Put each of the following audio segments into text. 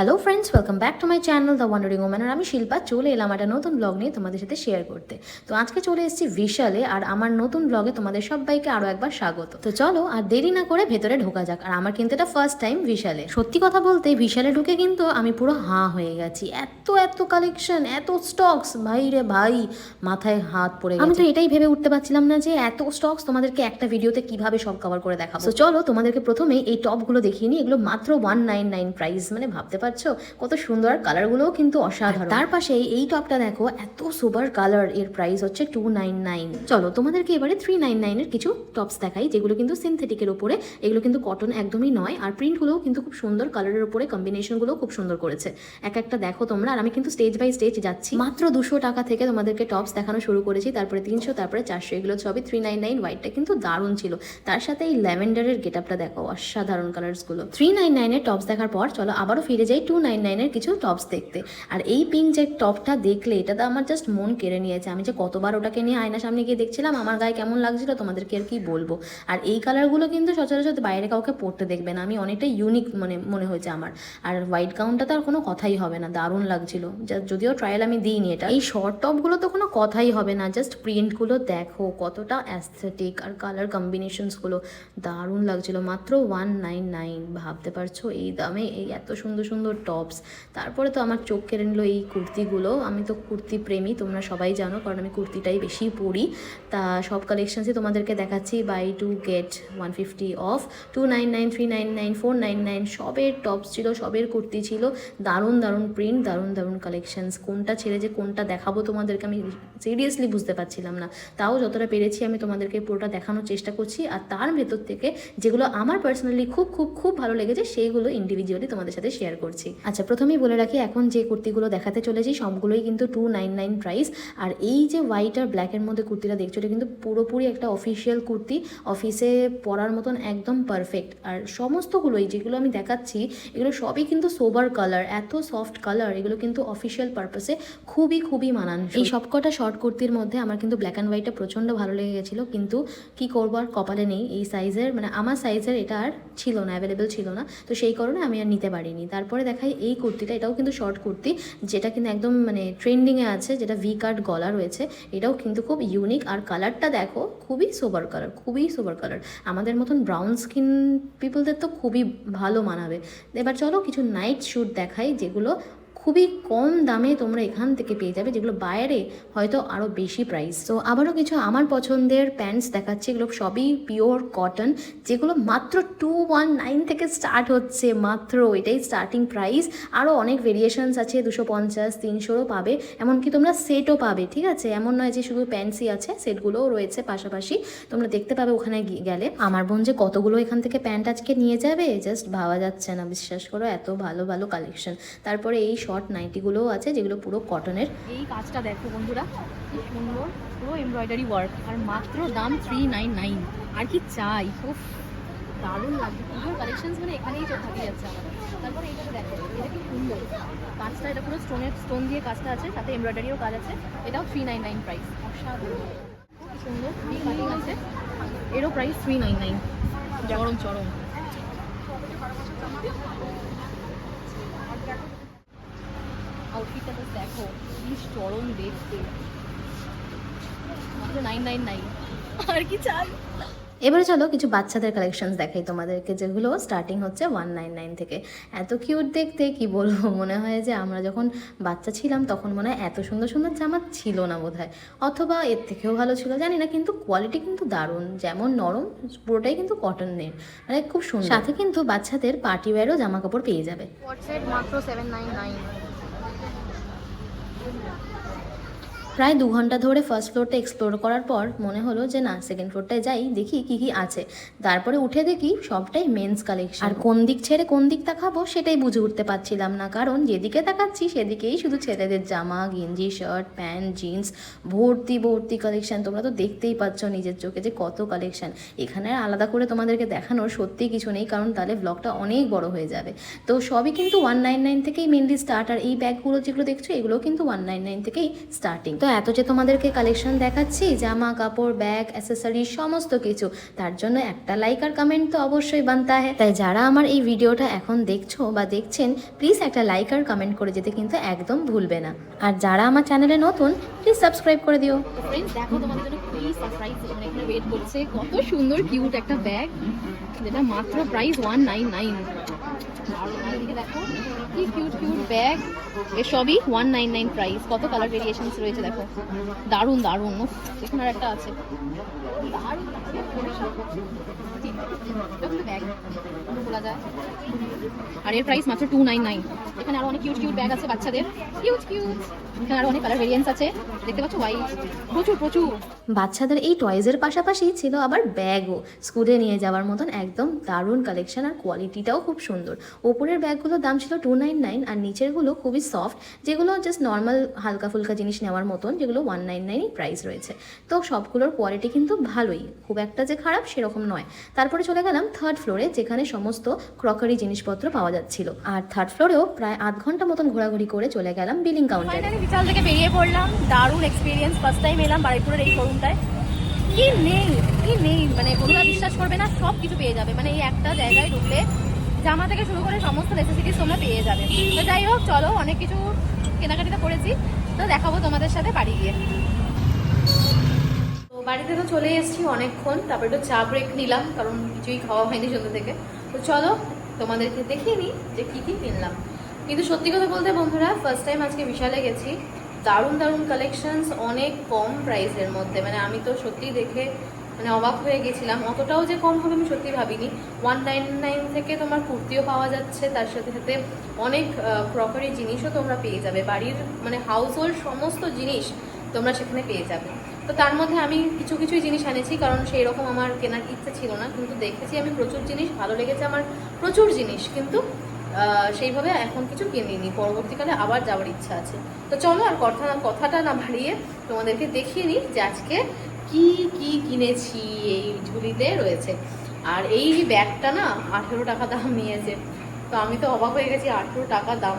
Hello friends welcome back to my channel the wandering woman আর আমি শিল্পা চলে এলাম একটা নতুন ব্লগ নিয়ে তোমাদের সাথে শেয়ার করতে। তো আজকে চলে এসেছি বিশালে আর আমার নতুন ব্লগে তোমাদের সবাইকে আরও একবার স্বাগত। তো চলো আর দেরি না করে ভেতরে ঢোকা যাক আর আমার কিন্তু এটা ফার্স্ট টাইম বিশালে সত্যি কথা বলতে বিশালে ঢুকে কিন্তু আমি পুরো হাঁ হয়ে গেছি। এত এত কালেকশন এত স্টকস ভাই রে ভাই মাথায় হাত পড়ে আমি তো এটাই ভেবে উঠতে পারছিলাম না যে এত স্টকস তোমাদেরকে একটা ভিডিওতে কীভাবে সব কভার করে দেখাবো। তো চলো তোমাদেরকে প্রথমে এই টপগুলো দেখিয়ে নিই এগুলো মাত্র ওয়ান নাইন নাইন প্রাইস মানে ভাবতে পারছ কত সুন্দর কালারগুলোও কিন্তু অসাধারণ। তার পাশে এই টপটা দেখো এত সুপার কালারের প্রাইস হচ্ছে টু নাইন নাইন চলো তোমাদেরকে এবারে থ্রি নাইন নাইনের কিছু টপস দেখাই যেগুলো কিন্তু সিনথেটিকের উপরে এগুলো কিন্তু কটন একদমই নয়। আর প্রিন্টগুলোও কিন্তু খুব সুন্দর কালারের উপরে কম্বিনেশনগুলো খুব সুন্দর করেছে। এক একটা দেখো তোমরা আর আমি কিন্তু স্টেজ বাই স্টেজ যাচ্ছি। মাত্র দুশো টাকা থেকে তোমাদেরকে টপস দেখানো শুরু করেছি তারপরে তিনশো তারপরে চারশো এগুলো সবই থ্রি নাইন নাইন হোয়াইটটা কিন্তু দারুণ ছিল। তার সাথে এই ল্যাভেন্ডারের গেট আপটা দেখো অসাধারণ কালার্সগুলো থ্রি নাইন নাইনের টপস দেখার পর চলো আবারও ফিরে যাই টু নাইন নাইনের কিছু টপস দেখতে। আর এই পিঙ্ক যে টপটা দেখলে এটা তো আমার জাস্ট মন কেড়ে নিয়েছে। আমি যে কতবার ওটাকে নিয়ে আয়না সামনে গিয়ে দেখছিলাম, আমার গায়ে কেমন লাগছিল তোমাদেরকে আর কি বলব। আর এই কালারগুলো কিন্তু সচরাচর বাইরে কাউকে পরতে দেখবে না। আমি অনেকটা ইউনিক মানে মনে হয়েছে আমার। আর হোয়াইট গাউনটা তো আর কোনো কথাই হবে না। দারুণ লাগছিল। যদিও ট্রায়াল আমি দিইনি এটা। এই শর্ট টপগুলো তো কোনো কথাই হবে না। জাস্ট প্রিন্টগুলো দেখো কতটা অ্যাস্থেটিক আর কালার কম্বিনেশনসগুলো দারুণ লাগছিল। মাত্র ওয়ান নাইন নাইন ভাবতে পারছ? এই দামে, এই এত সুন্দর সুন্দর টপস। তারপরে তো আমার চোখ কেড়ে নিল এই কুর্তিগুলো। আমি তো কুর্তি প্রেমী, তোমরা সবাই জানো, কারণ আমি কুর্তিটাই বেশি পরি। তা সব কালেকশনসই তোমাদেরকে দেখাচ্ছি buy two get one fifty off two nine nine three nine nine four nine nine সবের টপস ছিল, সবের কুর্তি ছিল। দারুণ দারুণ প্রিন্ট দারুণ দারুণ কালেকশনস কোনটা ছেড়ে যে কোনটা দেখাবো তোমাদেরকে আমি সিরিয়াসলি বুঝতে পারছিলাম না। তাও যতটা পেরেছি আমি তোমাদেরকে পুরোটা দেখানোর চেষ্টা করছি। আর তার ভেতর থেকে যেগুলো আমার পার্সোনালি খুব খুব খুব ভালো লেগেছে, সেইগুলো ইন্ডিভিজুয়ালি তোমাদের সাথে শেয়ার করছি। আচ্ছা প্রথমেই বলে রাখি, এখন যে কুর্তিগুলো দেখাতে চলেছি, সবগুলোই কিন্তু টু নাইন নাইন প্রাইস আর এই যে হোয়াইট আর ব্ল্যাকের মধ্যে কুর্তিটা দেখছ, এটা কিন্তু পুরোপুরি একটা অফিসিয়াল কুর্তি। অফিসে পরার মতন একদম পারফেক্ট আর সমস্তগুলোই যেগুলো আমি দেখাচ্ছি, এগুলো সবই কিন্তু সোবার কালার এত সফট কালার এগুলো কিন্তু অফিসিয়াল পারপাসে খুবই খুবই মানান এই সবকটা শর্ট কুর্তির মধ্যে আমার কিন্তু ব্ল্যাক অ্যান্ড হোয়াইটটা প্রচণ্ড ভালো লেগে গেছিল, কিন্তু কি করব আর কপালে নেই। এই সাইজের মানে আমার সাইজের এটা আর ছিল না অ্যাভেলেবেল ছিল না। তো সেই কারণে আমি আর নিতে পারিনি। তারপরে দেখাই এই কুর্তিটা, এটাও কিন্তু শর্ট কুর্তি, যেটা কিন্তু একদম মানে ট্রেন্ডিংয়ে আছে, যেটা ভি কাট গলা রয়েছে, এটাও কিন্তু খুব ইউনিক আর কালারটা দেখো, খুবই সোবার কালার খুবই সোবার কালার আমাদের মতন ব্রাউন স্কিন পিপলদের তো খুবই ভালো মানাবে। এবার চলো কিছু নাইট শ্যুট দেখাই, যেগুলো খুবই কম দামে তোমরা এখান থেকে পেয়ে যাবে, যেগুলো বাইরে হয়তো আরও বেশি প্রাইস তো আবারও কিছু আমার পছন্দের প্যান্টস দেখাচ্ছে, এগুলো সবই পিওর কটন যেগুলো মাত্র টু ওয়ান নাইন থেকে স্টার্ট হচ্ছে, মাত্র এটাই স্টার্টিং প্রাইস আরও অনেক ভেরিয়েশনস আছে, দুশো পঞ্চাশ, তিনশোরও পাবে, এমনকি তোমরা সেটও পাবে, ঠিক আছে? এমন নয় যে শুধু প্যান্টসই আছে সেটগুলোও রয়েছে পাশাপাশি। তোমরা দেখতে পাবে ওখানে গেলে। আমার বোন যে কতগুলো এখান থেকে প্যান্ট আজকে নিয়ে যাবে জাস্ট ভাবা যাচ্ছে না, বিশ্বাস করো, এত ভালো ভালো কালেকশন তারপরে এই শর্ট নাইটিগুলোও আছে, যেগুলো পুরো কটনের। এই কাজটা দেখো বন্ধুরা, কি সুন্দর, পুরো এমব্রয়ডারি ওয়ার্ক আর মাত্র দাম থ্রি নাইন নাইন আর কি চাই? উফ, দারুণ লাগছে। পুজোর কালেকশনস মানে এখানেই চোখ থাকে যাচ্ছে আমার। তারপরে এইটা দেখো, এটা কি সুন্দর। কাজটা, এটা পুরো স্টোনের স্টোন দিয়ে কাজটা আছে, সাথে এমব্রয়ডারিও কাজ আছে। এটাও থ্রি নাইন নাইন প্রাইস অসাধারণ। খুব সুন্দর এই কাটিং আছে। এরও প্রাইস থ্রি নাইন নাইন চরম চরম। আউটফিটটা তো দেখো কি চরম দেখতে নাইন নাইন নাইন আর কি চাই? এবারে চলো কিছু বাচ্চাদের কালেকশনস দেখাই তোমাদেরকে যেগুলো স্টার্টিং হচ্ছে ওয়ান নাইন নাইন থেকে। এত কিউট দেখতে কি বলব? মনে হয় যে আমরা যখন বাচ্চা ছিলাম তখন মনে হয় এত সুন্দর সুন্দর জামা ছিল না বোধ অথবা এর থেকেও ভালো ছিল জানি না কিন্তু কোয়ালিটি কিন্তু দারুণ। যেমন নরম পুরোটাই কিন্তু কটনের মানে খুব সুন্দর। সাথে কিন্তু বাচ্চাদের পার্টি ওয়্যারও জামা কাপড় পেয়ে যাবে। মাত্র seven nine nine isn't it? প্রায় দু ঘণ্টা ধরে ফার্স্ট ফ্লোরটা এক্সপ্লোর করার পর মনে হলো যে না সেকেন্ড ফ্লোরটায় যাই, দেখি কি কি আছে। তারপরে উঠে দেখি সবটাই মেন্স কালেকশন আর কোন দিক ছেড়ে কোন দিক তাকাবো সেটাই বুঝে উঠতে পারছিলাম না, কারণ যেদিকে তাকাচ্ছি সেদিকেই শুধু ছেলেদের জামা, গেঞ্জি শার্ট প্যান্ট জিন্স ভর্তি ভর্তি কালেকশন তোমরা তো দেখতেই পাচ্ছ নিজের চোখে যে কত কালেকশন এখানে আলাদা করে তোমাদেরকে দেখানোর সত্যি কিছু নেই, কারণ তাহলে ব্লগটা অনেক বড় হয়ে যাবে। তো সবই কিন্তু ওয়ান নাইন নাইন থেকেই মেনলি স্টার্ট আর এই ব্যাগগুলো যেগুলো দেখছ এগুলো কিন্তু ওয়ান নাইন নাইন থেকেই স্টার্টিং তো এত যে তোমাদেরকে কালেকশন দেখাচ্ছি, জামা, কাপড় ব্যাগ অ্যাসেসরি সমস্ত কিছু, তার জন্য একটা লাইক আর কমেন্ট তো অবশ্যই বানতে হয়। তাই যারা আমার এই ভিডিওটা এখন দেখছ বা দেখছেন প্লিজ একটা লাইক আর কমেন্ট করে যেতে কিন্তু একদম ভুলবে না। আর যারা আমার চ্যানেলে নতুন প্লিজ সাবস্ক্রাইব করে দিও। দেখো তোমাদের জন্য কত সুন্দর কিউট একটা ব্যাগ যেটা মাত্র প্রাইস ওয়ান নাইন নাইন দেখো। কি কিউট কিউট ব্যাগ এর সবই ওয়ান নাইন নাইন প্রাইস কত কালার ভেরিয়েশনস রয়েছে দেখো? দারুণ দারুণ। এখানে আর একটা আছে আর এর প্রাইস মাত্র টু নাইন নাইন এখানে আরও অনেক কিউট কিউট ব্যাগ আছে বাচ্চাদের। কিউট কিউট এখানে আরও অনেক কালার ভেরিয়েন্স আছে। দেখতে পাচ্ছ? হোয়াইট প্রচুর প্রচুর। বাচ্চাদের এই টয়েজের পাশাপাশি ছিল আবার ব্যাগও স্কুলে নিয়ে যাওয়ার মতন একদম দারুণ কালেকশন আর কোয়ালিটিটাও খুব সুন্দর। ওপরের ব্যাগগুলোর দাম ছিল টু নাইন নাইন আর নিচেরগুলো খুবই সফট যেগুলো জাস্ট নর্মাল হালকা ফুলকা জিনিস নেওয়ার মতন, যেগুলো ওয়ান নাইন নাইনই প্রাইস রয়েছে। তো সবগুলোর কোয়ালিটি কিন্তু ভালোই, খুব একটা যে খারাপ সেরকম নয়। তারপরে চলে গেলাম থার্ড ফ্লোরে যেখানে সমস্ত ক্রকারি জিনিসপত্র পাওয়া যাচ্ছিল। আর থার্ড ফ্লোরেও প্রায় আধ ঘণ্টা মতন ঘোরাঘুরি করে চলে গেলাম বিলিং কাউন্টারে বিশাল থেকে বেরিয়ে পড়লাম, দারুণ এক্সপিরিয়েন্স ফার্স্ট টাইম এলাম বাড়িপুরের এই শোরুমটায় কি নেই কি নেই? মানে বন্ধুরা বিশ্বাস করবে না সব কিছু পেয়ে যাবে। মানে এই একটা জায়গায় ঢুকলে জামা থেকে শুরু করে সমস্ত নেসেসিটিস তোমরা পেয়ে যাবে। তো যাই হোক, চলো, অনেক কিছু কেনাকাটিটা করেছি। তো দেখাবো তোমাদের সাথে বাড়ি গিয়ে। তো বাড়িতে তো চলে এসেছি অনেকক্ষণ, তারপর একটু চা ব্রেক নিলাম, কারণ কিছুই খাওয়া হয়নি সন্ধ্যে থেকে। তো চলো, তোমাদেরকে দেখিয়ে নিই যে কী কী কিনলাম। কিন্তু সত্যি কথা বলতে বন্ধুরা ফার্স্ট টাইম আজকে বিশালে গেছি। দারুণ দারুণ কালেকশনস অনেক কম প্রাইসের মধ্যে। মানে আমি তো সত্যিই দেখে মানে অবাক হয়ে গেছিলাম। অতটাও যে কম হবে আমি সত্যি ভাবিনি। ওয়ান নাইন নাইন থেকে তোমার কুর্তিও পাওয়া যাচ্ছে, তার সাথে সাথে অনেক ক্রকারি জিনিসও তোমরা পেয়ে যাবে। বাড়ির মানে হাউস হোল্ড সমস্ত জিনিস তোমরা সেখানে পেয়ে যাবে। তো তার মধ্যে আমি কিছু কিছুই জিনিস এনেছি, কারণ সেই রকম আমার কেনার ইচ্ছে ছিল না। কিন্তু দেখেছি আমি প্রচুর জিনিস, ভালো লেগেছে আমার প্রচুর জিনিস। কিন্তু সেইভাবে এখন কিছু কিনিনি। পরবর্তীকালে আবার যাওয়ার ইচ্ছা আছে। তো চলো আর কথা, কথাটা না বাড়িয়ে তোমাদেরকে দেখিয়ে নিই যে আজকে কি কি কিনেছি এই ঝুলিতে রয়েছে। আর এই ব্যাগটা না, আঠেরো টাকা দাম নিয়েছে। তো আমি তো অবাক হয়ে গেছি, আঠেরো টাকা দাম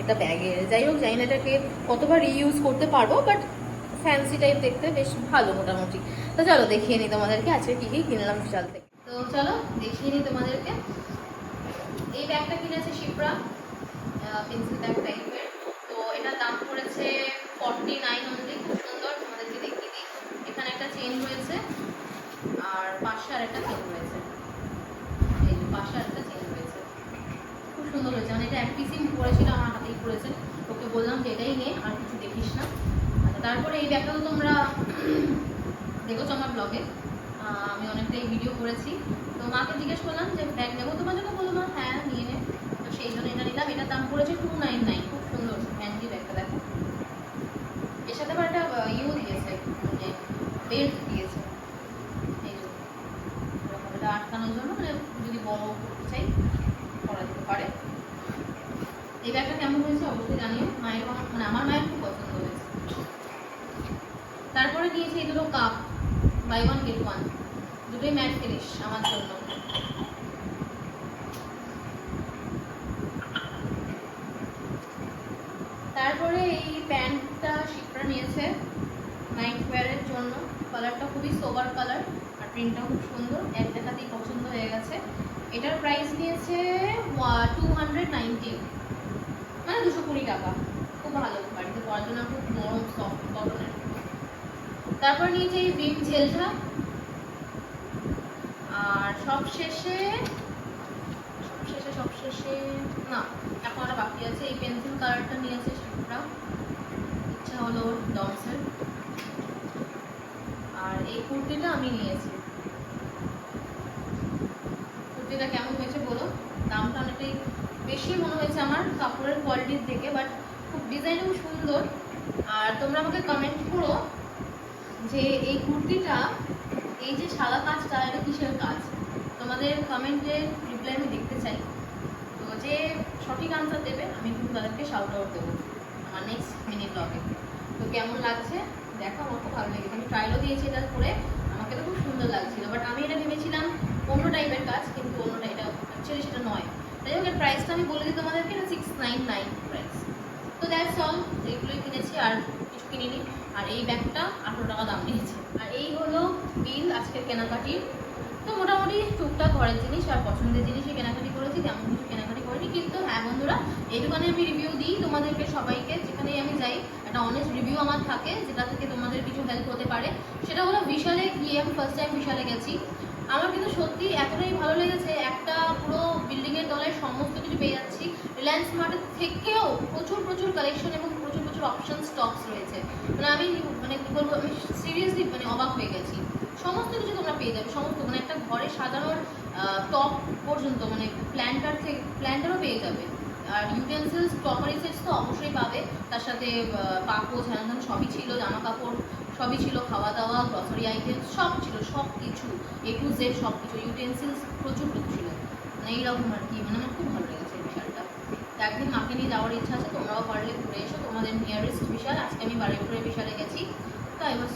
একটা ব্যাগের যাই হোক, জানি না এটাকে কতবার রিইউজ করতে পারব বাট ফ্যান্সি টাইপ দেখতে বেশ ভালো মোটামুটি। তো চলো, দেখিয়ে নিই তোমাদেরকে আজকে কী কী কিনলাম বিশাল থেকে। তো চলো, দেখিয়ে নিই তোমাদেরকে। এই ব্যাগটা কিনেছে শিপ্রা পেন্সিল ব্যাগ টাইপের তো এটার দাম পড়েছে ফর্টি নাইন অনলি খুব সুন্দর তোমাদেরকে দেখিয়ে দিই চেন রয়েছে আর পাশে আর একটা চেন রয়েছে। এই পাশে আর একটা চেন রয়েছে। খুব সুন্দর হয়েছে। মানে এটা এক পিসই পড়েছিল, আমার হাতেই পড়েছে। ওকে বললাম যে এটাই নে, আর কিছু দেখিস না। আচ্ছা তারপরে এই ব্যাগটা তো তোমরা দেখেছ আমার ব্লগে আমি অনেকটাই ভিডিও করেছি। তো মাকে জিজ্ঞেস করলাম যে, ব্যাগ নেব তোমার জন্য? বলল, মা হ্যাঁ নিয়ে নে। তো সেই জন্য এটা নিলাম। এটার দাম পড়েছে টু নাইন নাইন খুব সুন্দর হ্যান্ডি ব্যাগটা, দেখো। এর সাথে আবার একটা ইউ দিয়েছে মানে বেল্ট দিয়েছে এই যে এরকম এটা আটকানোর জন্য মানে যদি বড় করতে চাই করা যেতে পারে। এই ব্যাগটা কেমন হয়েছে অবশ্যই জানিও। মায়ের মানে আমার মায়ের খুব পছন্দ হয়েছে। তারপরে নিয়েছি এই দুটো cup buy one get one দুটোই ম্যাট ফিনিশ আমার জন্য। তারপরে এই প্যান্টটা শিপরা নিয়েছে নাইট ওয়্যারের জন্য। কালারটা খুবই সোবার কালার আর প্রিন্টটাও খুব সুন্দর। এক দেখাতেই পছন্দ হয়ে গেছে। এটার প্রাইস নিয়েছে টু হান্ড্রেড নাইনটিন মানে দুশো কুড়ি টাকা। খুব ভালো বাড়িতে পড়ার জন্য খুব নরম সফট কটনের তারপর নিয়েছে এই বিম ঝেলটা আর সব শেষে সব শেষে না, এখন একটা বাকি আছে। এই পেন্সিল কালারটা নিয়েছে শিল্পরা ইচ্ছা হলো ডমসের আর এই কুর্তিটা আমি নিয়েছি। কুর্তিটা কেমন হয়েছে বলো দামটা অনেকটাই বেশি মনে হয়েছে আমার কাপড়ের কোয়ালিটির থেকে বাট খুব ডিজাইনও সুন্দর। আর তোমরা আমাকে কমেন্ট করো যে এই কুর্তিটা, এই যে সাদা কাজটা, এটা কিসের কাজ? তোমাদের কমেন্টের রিপ্লাই আমি দেখতে চাই। তো যে সঠিক আনসার দেবে, আমি কিন্তু তাদেরকে শাউট আউট দেবো আমার নেক্সট মিনি ব্লগে তো কেমন লাগছে? দেখো, আমার খুব ভালো লেগেছে। আমি ট্রাইলও দিয়েছি এটা করে, আমাকে তো খুব সুন্দর লাগছিল বাট আমি এটা ভেবেছিলাম অন্য টাইপের কাজ কিন্তু অন্যটা এটা অ্যাকচুয়ালি সেটা নয় যাই হোক এর প্রাইসটা আমি বলে দিই তোমাদেরকে, এটা সিক্স নাইন নাইন প্রাইস তো দ্যাটস অল এগুলোই কিনেছি আর কিছু কিনিনি। আর এই ব্যাগটা আঠেরো টাকা দাম নিয়েছে আর এই হলো বিল আজকের কেনাকাটির তো মোটামুটি টুকটাক ঘরের জিনিস আর পছন্দের জিনিসই কেনাকাটি করেছি, তেমন কিছু কেনাকাটি করিনি। কিন্তু হ্যাঁ বন্ধুরা, এই দোকানে আমি রিভিউ দিই তোমাদেরকে সবাইকে, যেখানেই আমি যাই, একটা অনেস্ট রিভিউ আমার থাকে, যেটা থেকে তোমাদের কিছু হেল্প হতে পারে। সেটা হলো বিশালে গিয়ে আমি ফার্স্ট টাইম বিশালে গেছি আমার কিন্তু সত্যি এতটাই ভালো লেগেছে, একটা পুরো বিল্ডিংয়ের তলায় সমস্ত কিছু পেয়ে যাচ্ছি। রিলায়েন্স মার্টের থেকেও প্রচুর প্রচুর কালেকশন এবং প্রচুর প্রচুর অপশন স্টকস রয়েছে। মানে আমি মানে কি বলব, আমি সিরিয়াসলি মানে অবাক হয়ে গেছি। সমস্ত কিছু তোমরা পেয়ে যাবে, সমস্ত মানে একটা ঘরে সাজানোর টপ পর্যন্ত মানে প্ল্যান্টার থেকে প্ল্যান্টারও পেয়ে যাবে। আর ইউটেন্সিলস ক্রকারি সেটস তো অবশ্যই পাবে। তার সাথে পাপোজ হ্যান সবই ছিল জামা কাপড় সবই ছিল খাওয়া দাওয়া গ্রসারি আইটেম সব ছিল, সব কিছু এ টু জেড সব কিছু ইউটেন্সিলস প্রচুর প্রচুর ছিল। মানে এইরকম আর কি মানে আমার খুব ভালো লেগেছে বিশালটা। একদিন মাকে নিয়ে যাওয়ার ইচ্ছা আছে, তোমরাও পারলে ঘুরে এসো, তোমাদের নিয়ারেস্ট বিশাল, আজকে আমি বারুইপুরের বিশালে গেছি। তো আই ওয়াজ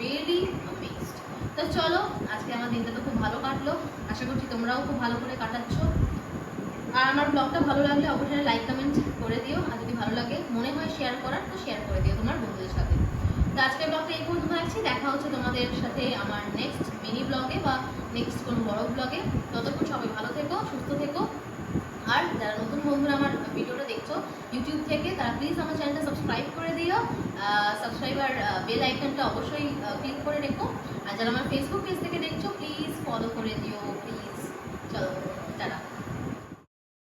রিয়েলি অ্যামেজড তো চলো, আজকে আমার দিনটা তো খুব ভালো কাটলো। আশা করছি তোমরাও খুব ভালো করে কাটাচ্ছ। আর আমার ব্লগটা ভালো লাগলে অবশ্যই লাইক কমেন্ট করে দিও। আর যদি ভালো লাগে, মনে হয় শেয়ার করার, তো শেয়ার করে দিও তোমার বন্ধুদের সাথে। তো আজকের ব্লগটা এই পর্যন্ত রাখছি দেখা হচ্ছে তোমাদের সাথে আমার নেক্সট মিনি ব্লগে বা নেক্সট কোনো বড় ব্লগে ততক্ষণ সবাই ভালো থেকো, সুস্থ থেকো। আর যারা নতুন বন্ধুরা আমার ভিডিওটা দেখছ ইউটিউব থেকে, তারা প্লিজ আমার চ্যানেলটা সাবস্ক্রাইব করে দিও। সাবস্ক্রাইবার বেল আইকনটা অবশ্যই ক্লিক করে রেখো। আর যারা আমার ফেসবুক পেজ থেকে দেখছ প্লিজ ফলো করে দিও প্লিজ চলো।